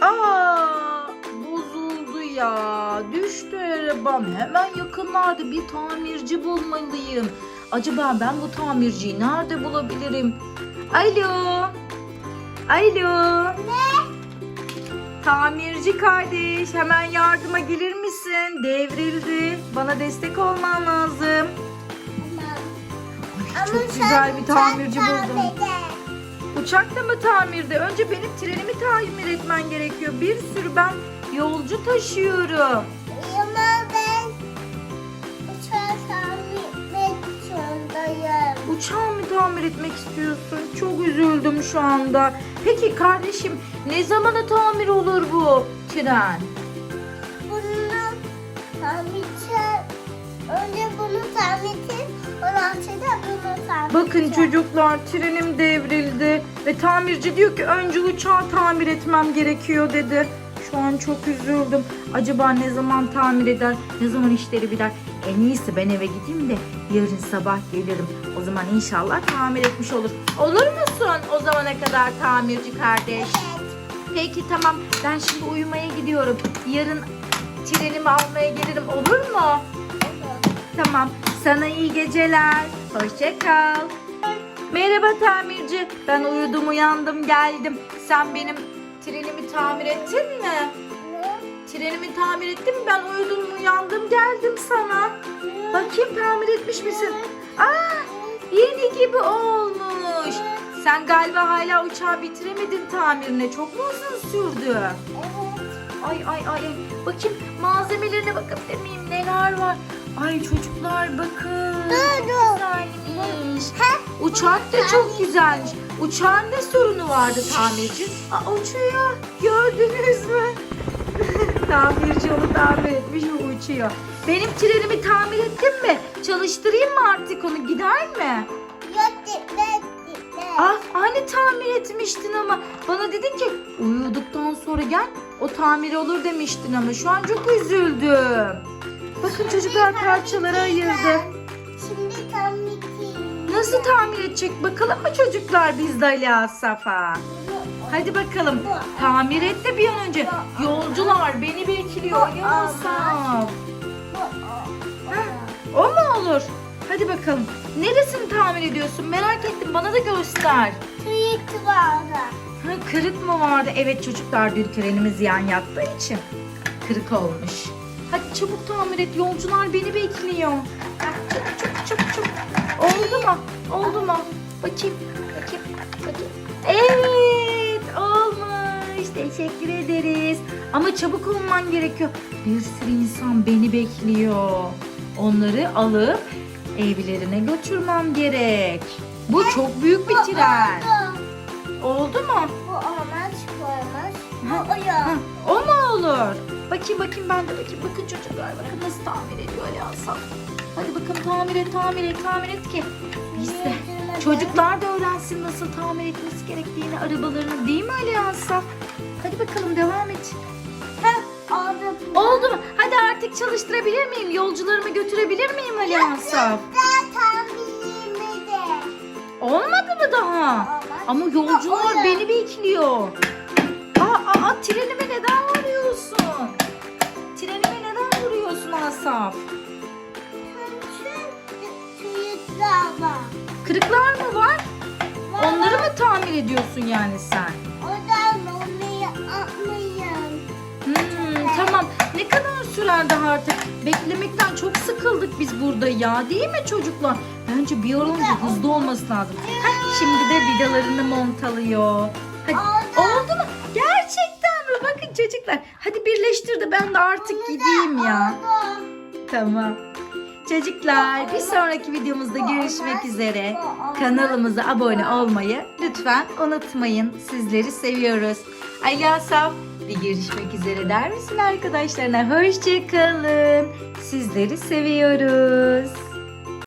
Aa, bozuldu ya. Düştü arabam. Hemen yakınlarda bir tamirci bulmalıyım. Acaba ben bu tamirciyi nerede bulabilirim? Alo. Alo. Ne? Tamirci kardeş hemen yardıma gelir misin? Devrildi. Bana destek olman lazım. Ay, çok güzel bir tamirci buldum. Uçak da mı tamirde? Önce benim trenimi tamir etmen gerekiyor. Bir sürü ben yolcu taşıyorum. Ama ben uçağı tamir etmek zorundayım. Uçağı mı tamir etmek istiyorsun? Çok üzüldüm şu anda. Peki kardeşim ne zamana tamir olur bu tren? Bunu tamir Önce bunu tamir et. Ondan sonra bunu tamir Bakın çocuklar trenim devrildi ve tamirci diyor ki önce uçağı tamir etmem gerekiyor dedi. Şu an çok üzüldüm. Acaba ne zaman tamir eder? Ne zaman işleri biter? En iyisi ben eve gideyim de yarın sabah gelirim. O zaman inşallah tamir etmiş olur. Olur musun o zamana kadar tamirci kardeş? Evet. Peki tamam ben şimdi uyumaya gidiyorum. Yarın trenimi almaya gelirim olur mu? Tamam. Sana iyi geceler. Hoşça kal. Merhaba tamirci. Ben uyudum uyandım geldim. Sen benim trenimi tamir ettin mi? Trenimi tamir ettin mi? Ben uyudum uyandım geldim sana. Bakayım tamir etmiş misin? Aa, yeni gibi olmuş. Sen galiba hala uçağı bitiremedin tamirine. Çok mu uzun sürdü? Ay ay ay. Bakayım malzemelerine bakabilir miyim? Neler var? Ay çocuklar bakın. Uçak da çok güzelmiş. Uçağın ne sorunu vardı tamirci? Aa, uçuyor. Gördünüz mü? tamirci onu tamir etmiş o uçuyor. Benim trenimi tamir ettin mi? Çalıştırayım mı artık onu? Gider mi? Yok gitme gitme. Ah hani tamir etmiştin ama bana dedin ki uyuduktan sonra gel o tamir olur demiştin ama şu an çok üzüldüm. Bakın çocuklar parçalara ayırdı. Nasıl tamir edecek bakalım mı çocuklar biz de Ali Asaf'a? Hadi bakalım tamir et de bir an önce. Yolcular beni bekliyor Ali Asaf. O mu olur? Hadi bakalım. Neresini tamir ediyorsun merak ettim bana da göster. Tüyük vardı. Ha, kırık mı vardı? Evet çocuklar dün trenimiz yan yattığı için kırık olmuş. Hadi çabuk tamir et. Yolcular beni bekliyor. Hah, Çabuk çabuk çabuk çabuk. Mu? Oldu mu? Bakayım. Bakayım. Bakayım. Evet olmuş. Teşekkür ederiz. Ama çabuk olman gerekiyor. Bir sürü insan beni bekliyor. Onları alıp evlerine götürmem gerek. Bu çok büyük bir tren. Oldu. Oldu mu? Bu olmaz, bu olmaz. Ha, o mu olur? Bakayım bakayım ben de bakayım. Bakın çocuklar bakın nasıl tamir ediyor Ali. Hadi bakalım tamir et tamir et tamir et ki biz de çocuklar da öğrensin nasıl tamir etmesi gerektiğini arabalarını değil mi Ali Asaf? Hadi bakalım devam et. Heh, oldu. Mu? Hadi artık çalıştırabilir miyim? Yolcularımı götürebilir miyim Ali tamirlemedi. Olmadı mı daha? Ama yolcular beni bekliyor. Kırıklar mı var? Onları mı tamir ediyorsun yani sen? Oradan olmayı atmayın. Hmm, tamam. Ne kadar sürer daha artık? Beklemekten çok sıkıldık biz burada ya. Değil mi çocuklar? Bence bir an önce hızlı olması lazım. Heh, şimdi de vidalarını montalıyor. Hadi. Oldu. Mu? Gerçekten mi? Bakın çocuklar. Hadi birleştir de ben de artık gideyim ya. Tamam. Çocuklar bir sonraki videomuzda görüşmek üzere. Kanalımıza abone olmayı lütfen unutmayın. Sizleri seviyoruz. Ali Asaf bir görüşmek üzere der misin arkadaşlarına? Hoşçakalın. Sizleri seviyoruz.